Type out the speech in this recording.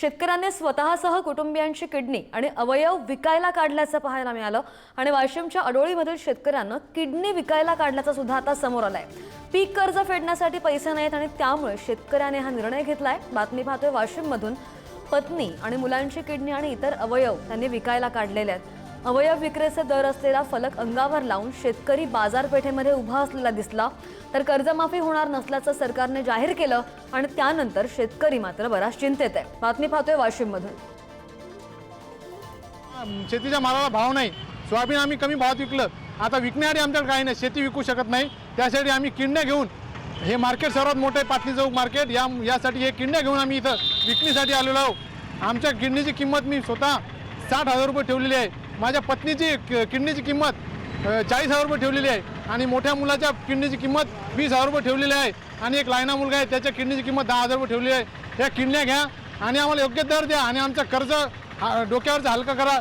शेतकऱ्यांनी स्वतःसह कुटुंबियांची किडनी आणि अवयव विकायला काढल्याचं पाहायला मिळालं. आणि वाशिमच्या अडोळीमधील शेतकऱ्यानं किडनी विकायला काढल्याचं सुद्धा आता समोर आलंय. पीक कर्ज फेडण्यासाठी पैसे नाहीत आणि त्यामुळे शेतकऱ्याने हा निर्णय घेतलाय. बातमी पाहतोय वाशिममधून पत्नी आणि मुलांची किडनी आणि इतर अवयव त्यांनी विकायला काढलेले आहेत. अवयव विक्रीचे दर असलेला फलक अंगावर लावून शेतकरी बाजारपेठेमध्ये उभा असलेला दिसला तर कर्जमाफी होणार नसल्याचं सरकारने जाहीर केलं आणि त्यानंतर शेतकरी मात्र बराच चिंतेत आहे. बातमी पाहतोय वाशिममधून. शेतीच्या मालाला भाव नाही. सोयाबीन आम्ही कमी भावात विकलं. आता विकण्यासाठी आमच्याकडे काही नाही. शेती विकू शकत नाही. त्यासाठी आम्ही किडण्या घेऊन हे मार्केट सर्वात मोठं आहे पाटणी चौक मार्केट. या यासाठी हे किडण्या घेऊन आम्ही इथं विकणीसाठी आलेलो आहोत. आमच्या किडणीची किंमत मी स्वतः साठ हजार रुपये ठेवलेली आहे. माझ्या पत्नीची किडनीची किंमत चाळीस हजार रुपये ठेवलेली आहे आणि मोठ्या मुलाच्या किडनीची किंमत वीस हजार रुपये ठेवलेली आहे आणि एक लायना मुलगा आहे त्याच्या किडनीची किंमत दहा हजार रुपये ठेवलेली आहे. त्या किडण्या घ्या आणि आम्हाला योग्य दर द्या आणि आमचं कर्ज डोक्यावरचं हलकं करा.